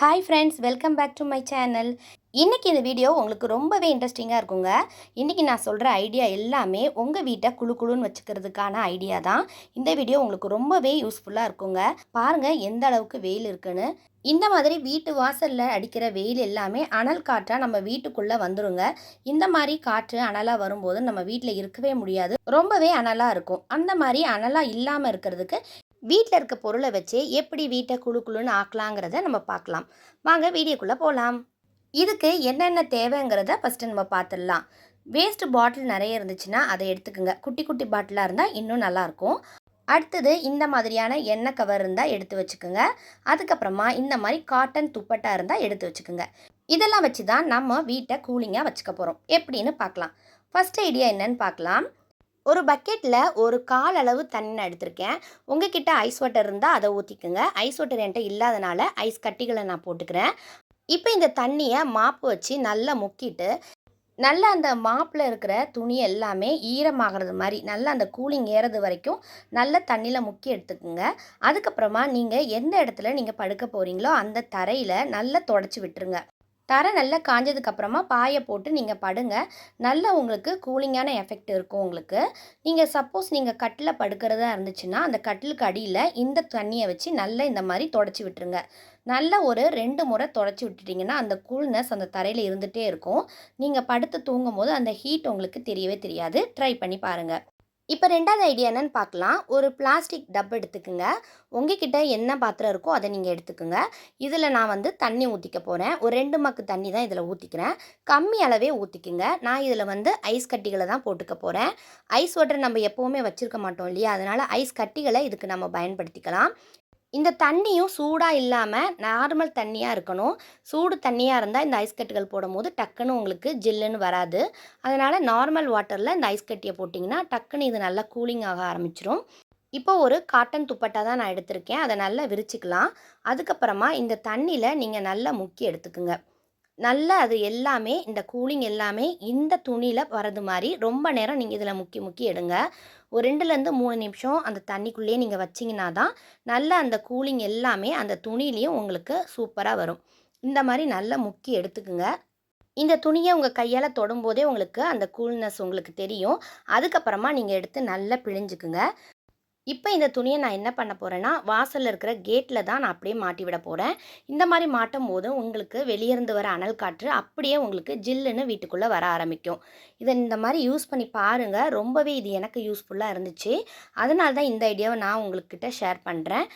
Hi friends welcome back to my channel இன்றைக்கி இந்த video உங்களுக்கு ரொம்பவே இன்ட்ரெஸ்டிங்காக இருக்குங்க. இன்றைக்கி நான் சொல்கிற ஐடியா எல்லாமே உங்கள் வீட்டை குழு குழுன்னு வச்சுக்கிறதுக்கான ஐடியா தான். இந்த வீடியோ உங்களுக்கு ரொம்பவே யூஸ்ஃபுல்லாக இருக்குங்க. பாருங்கள் எந்த அளவுக்கு வெயில் இருக்குன்னு. இந்த மாதிரி வீட்டு வாசலில் அடிக்கிற வெயில் எல்லாமே அனல் காற்றாக நம்ம வீட்டுக்குள்ளே வந்துருங்க. இந்த மாதிரி காற்று அனலாக வரும்போது நம்ம வீட்டில் இருக்கவே முடியாது. ரொம்பவே அனலாக இருக்கும். அந்த மாதிரி அனலாக இல்லாமல் இருக்கிறதுக்கு வீட்டில் இருக்க பொருளை வச்சு எப்படி வீட்டை குழு குழுன்னு ஆக்கலாங்கிறத நம்ம பார்க்கலாம். வாங்க வீடியோக்குள்ளே போகலாம் இதுக்கு என்னென்ன தேவைங்கிறத ஃபஸ்ட்டு நம்ம பார்த்துடலாம். வேஸ்ட் பாட்டில் நிறைய இருந்துச்சுன்னா அதை எடுத்துக்கோங்க. குட்டி குட்டி பாட்டிலாக இருந்தால் இன்னும் நல்லாயிருக்கும். அடுத்தது இந்த மாதிரியான எண்ணெய் கவர் இருந்தால் எடுத்து வச்சுக்கோங்க. அதுக்கப்புறமா இந்த மாதிரி காட்டன் துப்பட்டா இருந்தால் எடுத்து வச்சுக்கோங்க. இதெல்லாம் வச்சு தான் நம்ம வீட்டை கூலிங்காக வச்சுக்க போகிறோம் எப்படின்னு பார்க்கலாம். ஃபஸ்ட் ஐடியா என்னன்னு பார்க்கலாம். ஒரு பக்கெட்டில் ஒரு கால் அளவு தண்ணி நான் எடுத்திருக்கேன். உங்ககிட்ட ஐஸ் வாட்டர் இருந்தால் அதை ஊற்றிக்குங்க ஐஸ் வாட்டர் என்கிட்ட இல்லாதனால ஐஸ் கட்டிகளை நான் போட்டுக்கிறேன். இப்போ இந்த தண்ணியை மாப்பு வச்சு நல்லா முக்கிட்டு நல்லா அந்த மாப்பில் இருக்கிற துணி எல்லாமே ஈரமாகிறது மாதிரி நல்லா அந்த கூலிங் ஏறது வரைக்கும் நல்ல தண்ணியில் முக்கி எடுத்துக்கோங்க. அதுக்கப்புறமா நீங்கள் எந்த இடத்துல நீங்கள் படுக்க போகிறீங்களோ அந்த தரையில் நல்லா தொடச்சி விட்டுருங்க. தரை நல்லா காஞ்சதுக்கு அப்புறமா பாயை போட்டு நீங்கள் படுங்க. நல்ல உங்களுக்கு கூலிங்கான எஃபெக்ட் இருக்கும் உங்களுக்கு. நீங்கள் சப்போஸ் நீங்கள் கட்டில் படுக்கிறதா இருந்துச்சுன்னா அந்த கட்டிலுக்கு அடியில் இந்த தண்ணியை வச்சு நல்லா இந்த மாதிரி தொடச்சி விட்டுருங்க. நல்ல ஒரு ரெண்டு முறை தொடச்சி விட்டுட்டிங்கன்னா அந்த கூல்னஸ் அந்த தரையில் இருந்துகிட்டே இருக்கும். நீங்கள் படுத்து தூங்கும் போது அந்த ஹீட் உங்களுக்கு தெரியவே தெரியாது. ட்ரை பண்ணி பாருங்கள் இப்போ ரெண்டாவது ஐடியா என்னென்னு பார்க்கலாம் ஒரு பிளாஸ்டிக் டப் எடுத்துக்கோங்க. உங்ககிட்ட என்ன பாத்திரம் இருக்கோ அதை நீங்கள் எடுத்துக்கோங்க. இதில் நான் வந்து தண்ணி ஊற்றிக்க போகிறேன் ஒரு ரெண்டு மக்கு தண்ணி தான் இதில் ஊற்றிக்கிறேன் கம்மி அளவே ஊற்றிக்குங்க நான் இதில் வந்து ஐஸ் கட்டிகளை தான் போட்டுக்க போகிறேன் ஐஸ் வாட்டர் நம்ம எப்போவுமே வச்சுருக்க மாட்டோம் இல்லையா? அதனால் ஐஸ் கட்டிகளை இதுக்கு நம்ம பயன்படுத்திக்கலாம். இந்த தண்ணியும் சூடாக இல்லாமல் நார்மல் தண்ணியாக இருக்கணும். சூடு தண்ணியாக இருந்தால் இந்த ஐஸ் கட்டுகள் போடும்போது டக்குன்னு உங்களுக்கு ஜில்லுன்னு வராது. அதனால் நார்மல் வாட்டரில் இந்த ஐஸ் கட்டியை போட்டிங்கன்னா டக்குன்னு இது நல்லா கூலிங் ஆக ஆரம்பிச்சிரும். இப்போ ஒரு காட்டன் துப்பட்டா தான் நான் எடுத்திருக்கேன். அதை நல்லா விரிச்சிக்கலாம். அதுக்கப்புறமா இந்த தண்ணியில் நீங்கள் நல்லா முக்கி எடுத்துக்குங்க. நல்லா அது எல்லாமே இந்த கூலிங் எல்லாமே இந்த துணியில் வரது மாதிரி ரொம்ப நேரம் நீங்கள் இதில் முக்கி முக்கி எடுங்க. ஒரு ரெண்டுலேருந்து மூணு நிமிஷம் அந்த தண்ணிக்குள்ளேயே நீங்கள் வச்சிங்கன்னா தான் நல்லா அந்த கூலிங் எல்லாமே அந்த துணிலையும் உங்களுக்கு சூப்பராக வரும். இந்த மாதிரி நல்லா முக்கி எடுத்துக்குங்க. இந்த துணியை உங்கள் கையால் தொடும்போதே உங்களுக்கு அந்த கூல்னஸ் உங்களுக்கு தெரியும். அதுக்கப்புறமா நீங்கள் எடுத்து நல்லா பிழிஞ்சுக்குங்க. இப்போ இந்த துணியை நான் என்ன பண்ண போகிறேன்னா வாசலில் இருக்கிற கேட்டில் தான் நான் அப்படியே மாட்டி விட போகிறேன் இந்த மாதிரி மாட்டும் போது உங்களுக்கு வெளியிருந்து வர அனல் காற்று அப்படியே உங்களுக்கு ஜில்லுன்னு வீட்டுக்குள்ளே வர ஆரம்பிக்கும். இதை இந்த மாதிரி யூஸ் பண்ணி பாருங்கள் ரொம்பவே இது எனக்கு யூஸ்ஃபுல்லாக இருந்துச்சு. அதனால தான் இந்த ஐடியாவை நான் உங்கள்கிட்ட ஷேர் பண்ணுறேன்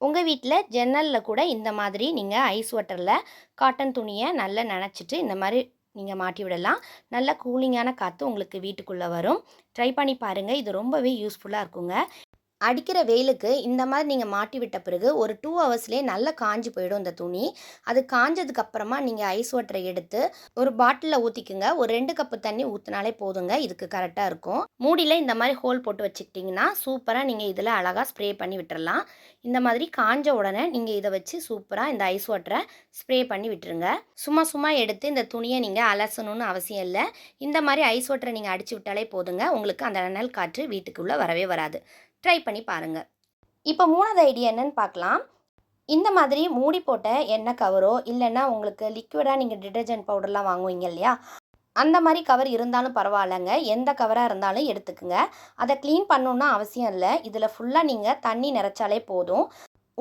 உங்கள் வீட்டில் ஜன்னலில் கூட இந்த மாதிரி நீங்கள் ஐஸ் வாட்டரில் காட்டன் துணியை நல்லா நினச்சிட்டு இந்த மாதிரி நீங்கள் மாட்டி விடலாம். நல்ல கூலிங்கான காற்று உங்களுக்கு வீட்டுக்குள்ளே வரும். ட்ரை பண்ணி பாருங்கள் இது ரொம்பவே யூஸ்ஃபுல்லாக இருக்குங்க. அடிக்கிற வெயிலுக்கு இந்த மாதிரி நீங்கள் மாட்டி விட்ட பிறகு ஒரு டூ ஹவர்ஸ்லேயே நல்லா காஞ்சி போயிடும் இந்த துணி. அது காஞ்சதுக்கப்புறமா நீங்கள் ஐஸ் வாட்டரை எடுத்து ஒரு பாட்டிலில் ஊற்றிக்குங்க ஒரு ரெண்டு கப்பு தண்ணி ஊற்றினாலே போதுங்க. இதுக்கு கரெக்டாக இருக்கும். மூடியில் இந்த மாதிரி ஹோல் போட்டு வச்சுக்கிட்டிங்கன்னா சூப்பராக நீங்கள் இதில் அழகாக ஸ்ப்ரே பண்ணி விட்டுறலாம். இந்த மாதிரி காஞ்ச உடனே நீங்கள் இதை வச்சு சூப்பராக இந்த ஐஸ் வாட்டரை ஸ்ப்ரே பண்ணி விட்டுருங்க. சும்மா சும்மா எடுத்து இந்த துணியை நீங்கள் அலசணும்னு அவசியம் இல்லை. இந்த மாதிரி ஐஸ் வாட்டரை நீங்கள் அடிச்சு விட்டாலே போதுங்க. உங்களுக்கு அந்த அனல் காற்று வீட்டுக்குள்ளே வரவே வராது. ட்ரை பண்ணி பாருங்கள் இப்போ மூணாவது ஐடியா என்னன்னு பார்க்கலாம். இந்த மாதிரி மூடி போட்ட எண்ணெய் கவரோ இல்லைன்னா உங்களுக்கு லிக்விடாக நீங்கள் டிடர்ஜென்ட் பவுடர்லாம் வாங்குவீங்க இல்லையா? அந்த மாதிரி கவர் இருந்தாலும் பரவாயில்லைங்க. எந்த கவராக இருந்தாலும் எடுத்துக்குங்க. அதை க்ளீன் பண்ணணுன்னா அவசியம் இல்லை. இதில் ஃபுல்லாக நீங்கள் தண்ணி நிறச்சாலே போதும்.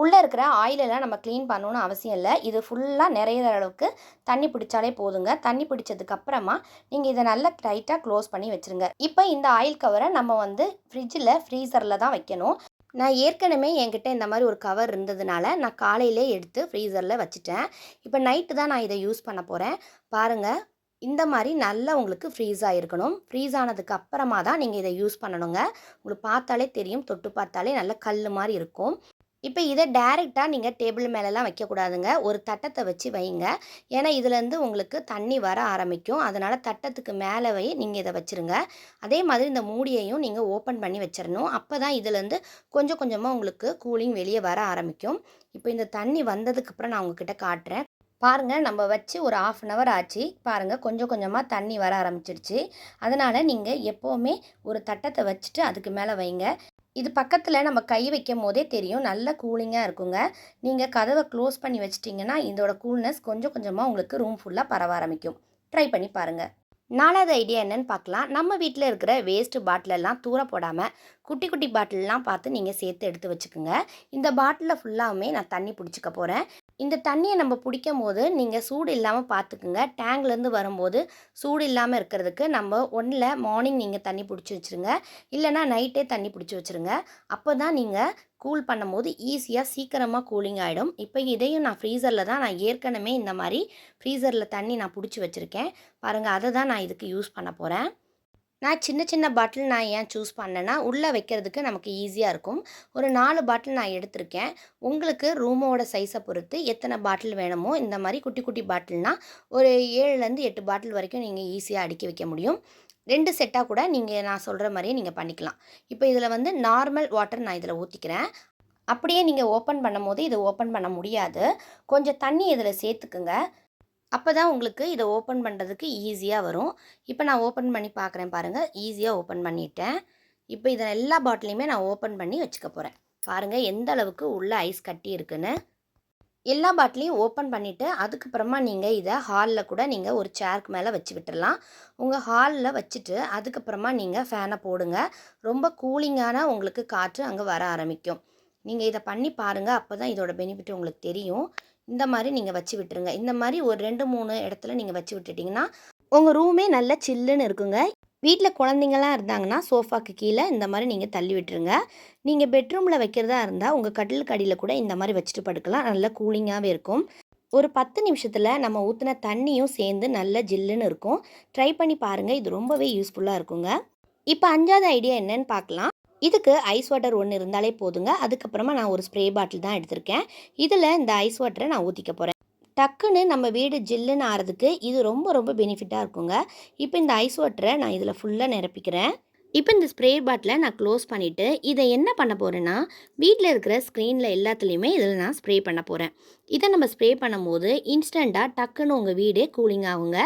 உள்ளே இருக்கிற ஆயிலெல்லாம் நம்ம க்ளீன் பண்ணணும்னு அவசியம் இல்லை. இது ஃபுல்லாக நிறைய அளவுக்கு தண்ணி பிடிச்சாலே போதுங்க. தண்ணி பிடிச்சதுக்கப்புறமா நீங்கள் இதை நல்லா டைட்டாக க்ளோஸ் பண்ணி வச்சுருங்க. இப்போ இந்த ஆயில் கவரை நம்ம வந்து ஃப்ரிட்ஜில் ஃப்ரீசரில் தான் வைக்கணும். நான் ஏற்கனவே என்கிட்ட இந்த மாதிரி ஒரு கவர் இருந்ததுனால நான் காலையிலே எடுத்து ஃப்ரீசரில் வச்சுட்டேன். இப்போ நைட்டு தான் நான் இதை யூஸ் பண்ண போகிறேன் பாருங்கள் இந்த மாதிரி நல்லா உங்களுக்கு ஃப்ரீஸ் ஆகிருக்கணும் ஃப்ரீஸ் ஆனதுக்கு அப்புறமா தான் நீங்கள் இதை யூஸ் பண்ணணுங்க. உங்களுக்கு பார்த்தாலே தெரியும் தொட்டு பார்த்தாலே நல்ல கல் மாதிரி இருக்கும். இப்போ இதை டைரெக்டாக நீங்கள் டேபிள் மேலெலாம் வைக்கக்கூடாதுங்க. ஒரு தட்டத்தை வச்சு வைங்க. ஏன்னா இதுலேருந்து உங்களுக்கு தண்ணி வர ஆரம்பிக்கும். அதனால் தட்டத்துக்கு மேலே வை நீங்கள் இதை வச்சுருங்க. அதே மாதிரி இந்த மூடியையும் நீங்கள் ஓப்பன் பண்ணி வச்சிடணும் அப்போ தான் இதுலேருந்து கொஞ்சம் கொஞ்சமாக உங்களுக்கு கூலிங் வெளியே வர ஆரம்பிக்கும். இப்போ இந்த தண்ணி வந்ததுக்கப்புறம் நான் உங்ககிட்ட காட்டுறேன். பாருங்கள் நம்ம வச்சு ஒரு ஆஃப் அன் ஹவர் ஆச்சு. பாருங்கள் கொஞ்சம் கொஞ்சமாக தண்ணி வர ஆரம்பிச்சிடுச்சு அதனால் நீங்கள் எப்போவுமே ஒரு தட்டத்தை வச்சுட்டு அதுக்கு மேலே வைங்க. இது பக்கத்தில் நம்ம கை வைக்கும் போதே தெரியும். நல்ல கூலிங்காக இருக்குங்க. நீங்கள் கதவை க்ளோஸ் பண்ணி வச்சிட்டிங்கன்னா இதோட கூல்னஸ் கொஞ்சம் கொஞ்சமாக உங்களுக்கு ரூம் ஃபுல்லாக பரவ ஆரம்பிக்கும். ட்ரை பண்ணி பாருங்கள் நாலாவது ஐடியா என்னென்னு பார்க்கலாம் நம்ம வீட்டில் இருக்கிற வேஸ்ட்டு பாட்டிலெல்லாம் தூர போடாமல் குட்டி குட்டி பாட்டிலெலாம் பார்த்து நீங்கள் சேர்த்து எடுத்து வச்சுக்கோங்க. இந்த பாட்டிலில் ஃபுல்லாகவுமே நான் தண்ணி பிடிச்சிக்க போகிறேன் இந்த தண்ணியை நம்ம பிடிக்கும் போது நீங்கள் சூடு இல்லாமல் பார்த்துக்குங்க டேங்க்லேருந்து வரும்போது சூடு இல்லாமல் இருக்கிறதுக்கு நம்ம ஒன்றில் மார்னிங் நீங்கள் தண்ணி பிடிச்சி வச்சுருங்க. இல்லைனா நைட்டே தண்ணி பிடிச்சி வச்சுருங்க. அப்போ தான் நீங்கள் கூல் பண்ணும்போது ஈஸியாக சீக்கிரமாக கூலிங் ஆகிடும் இப்போ இதையும் நான் ஃப்ரீசரில் தான் நான் ஏற்கனவே இந்த மாதிரி ஃப்ரீசரில் தண்ணி நான் பிடிச்சி வச்சுருக்கேன். பாருங்கள் அதை தான் நான் இதுக்கு யூஸ் பண்ண போகிறேன் நான் சின்ன சின்ன பாட்டில் நான் ஏன் சூஸ் பண்ணேன்னா உள்ளே வைக்கிறதுக்கு நமக்கு ஈஸியாக இருக்கும். ஒரு நாலு பாட்டில் நான் எடுத்திருக்கேன். உங்களுக்கு ரூமோட சைஸை பொறுத்து எத்தனை பாட்டில் வேணுமோ இந்த மாதிரி குட்டி குட்டி பாட்டில்னால் ஒரு ஏழுலேருந்து எட்டு பாட்டில் வரைக்கும் நீங்கள் ஈஸியாக அடுக்கி வைக்க முடியும். ரெண்டு செட்டாக கூட நீங்கள் நான் சொல்கிற மாதிரியே நீங்கள் பண்ணிக்கலாம். இப்போ இதில் வந்து நார்மல் வாட்டர் நான் இதில் ஊற்றிக்கிறேன் அப்படியே நீங்கள் ஓப்பன் பண்ணும் போது இதை ஓப்பன் பண்ண முடியாது. கொஞ்சம் தண்ணி இதில் சேர்த்துக்குங்க. அப்போ தான் உங்களுக்கு இதை ஓப்பன் பண்ணுறதுக்கு ஈஸியாக வரும். இப்போ நான் ஓப்பன் பண்ணி பார்க்குறேன் பாருங்கள் ஈஸியாக ஓப்பன் பண்ணிட்டேன். இப்போ இதை எல்லா பாட்டிலையுமே நான் ஓப்பன் பண்ணி வச்சுக்க போகிறேன் பாருங்கள் எந்த அளவுக்கு உள்ள ஐஸ் கட்டி இருக்குன்னு. எல்லா பாட்டிலையும் ஓப்பன் பண்ணிவிட்டு அதுக்கப்புறமா நீங்கள் இதை ஹாலில் கூட நீங்கள் ஒரு சேருக்கு மேலே வச்சு விட்டுடலாம் உங்கள் ஹாலில் வச்சுட்டு அதுக்கப்புறமா நீங்கள் ஃபேனை போடுங்க. ரொம்ப கூலிங்கான உங்களுக்கு காற்று அங்கே வர ஆரம்பிக்கும். நீங்கள் இதை பண்ணி பாருங்கள் அப்போ தான் இதோட பெனிஃபிட் உங்களுக்கு தெரியும். இந்த மாதிரி நீங்கள் வச்சு விட்டுருங்க. இந்த மாதிரி ஒரு ரெண்டு மூணு இடத்துல நீங்கள் வச்சு விட்டுட்டிங்கன்னா உங்கள் ரூமே நல்ல சில்லுன்னு இருக்குங்க. வீட்டில் குழந்தைங்களாம் இருந்தாங்கன்னா சோஃபாக்கு கீழே இந்த மாதிரி நீங்கள் தள்ளி விட்டுருங்க. நீங்கள் பெட்ரூமில் வைக்கிறதா இருந்தால் உங்கள் கட்டிலுக்கு அடியில் கூட இந்த மாதிரி வச்சுட்டு படுக்கலாம். நல்ல கூலிங்காகவே இருக்கும். ஒரு பத்து நிமிஷத்தில் நம்ம ஊற்றின தண்ணியும் சேர்ந்து நல்ல ஜில்லுன்னு இருக்கும். ட்ரை பண்ணி பாருங்கள் இது ரொம்பவே யூஸ்ஃபுல்லாக இருக்குங்க. இப்போ அஞ்சாவது ஐடியா என்னன்னு பார்க்கலாம். இதுக்கு ஐஸ் வாட்டர் ஒன்று இருந்தாலே போதுங்க. அதுக்கப்புறமா நான் ஒரு ஸ்ப்ரே பாட்டில் தான் எடுத்திருக்கேன். இதில் இந்த ஐஸ் வாட்டரை நான் ஊற்றிக்க போகிறேன் டக்குன்னு நம்ம வீடு ஜில்லுன்னு ஆறதுக்கு இது ரொம்ப ரொம்ப பெனிஃபிட்டாக இருக்குங்க. இப்போ இந்த ஐஸ் வாட்டரை நான் இதில் ஃபுல்லாக நிரப்பிக்கிறேன். இப்போ இந்த ஸ்ப்ரே பாட்டிலை நான் க்ளோஸ் பண்ணிவிட்டு இதை என்ன பண்ண போகிறேன்னா வீட்டில் இருக்கிற ஸ்க்ரீனில் எல்லாத்துலேயுமே இதில் நான் ஸ்ப்ரே பண்ண போகிறேன் இதை நம்ம ஸ்ப்ரே பண்ணும்போது இன்ஸ்டண்ட்டாக டக்குன்னு உங்கள் வீடே கூலிங் ஆகுங்க.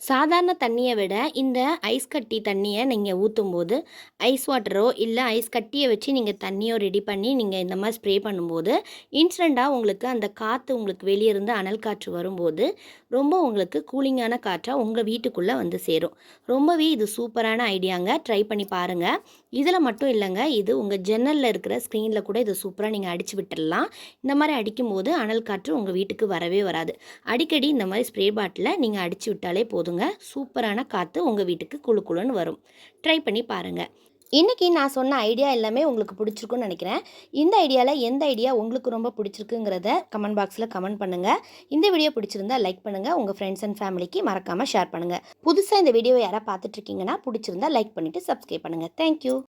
சாதாரண தண்ணியை விட இந்த ஐஸ் கட்டி தண்ணியை நீங்கள் ஊற்றும்போது ஐஸ் வாட்டரோ இல்லை ஐஸ் கட்டியை வச்சு நீங்கள் தண்ணியோ ரெடி பண்ணி நீங்கள் இந்த மாதிரி ஸ்ப்ரே பண்ணும்போது இன்ஸ்டண்ட்டாக உங்களுக்கு அந்த காற்று உங்களுக்கு வெளியே இருந்து அனல் காற்று வரும்போது ரொம்ப உங்களுக்கு கூலிங்கான காற்றாக உங்கள் வீட்டுக்குள்ளே வந்து சேரும். ரொம்பவே இது சூப்பரான ஐடியாங்க ட்ரை பண்ணி பாருங்கள் இதில் மட்டும் இல்லைங்க இது உங்கள் ஜன்னலில் இருக்கிற ஸ்க்ரீனில் கூட இதை சூப்பராக நீங்கள் அடித்து விட்டுடலாம் இந்த மாதிரி அடிக்கும்போது அனல் காற்று உங்கள் வீட்டுக்கு வரவே வராது. அடிக்கடி இந்த மாதிரி ஸ்ப்ரே பாட்டில் நீங்கள் அடித்து விட்டாலே போதுங்க. சூப்பரான காற்று உங்கள் வீட்டுக்கு குளு குளுன்னு வரும். ட்ரை பண்ணி பாருங்கள் இன்றைக்கி நான் சொன்ன ஐடியா எல்லாமே உங்களுக்கு பிடிச்சிருக்குன்னு நினைக்கிறேன். இந்த ஐடியாவில் எந்த ஐடியா உங்களுக்கு ரொம்ப பிடிச்சிருக்குங்கிறத கமெண்ட் பாக்ஸில் கமெண்ட் பண்ணுங்கள் இந்த வீடியோ பிடிச்சிருந்தா லைக் பண்ணுங்கள் உங்கள் ஃப்ரெண்ட்ஸ் அண்ட் ஃபேமிலிக்கு மறக்காமல் ஷேர் பண்ணுங்கள் புதுசாக இந்த வீடியோ யாராவது பார்த்துட்ருக்கீங்கன்னா பிடிச்சிருந்தா லைக் பண்ணிவிட்டு சப்ஸ்கிரைப் பண்ணுங்கள் தேங்க்யூ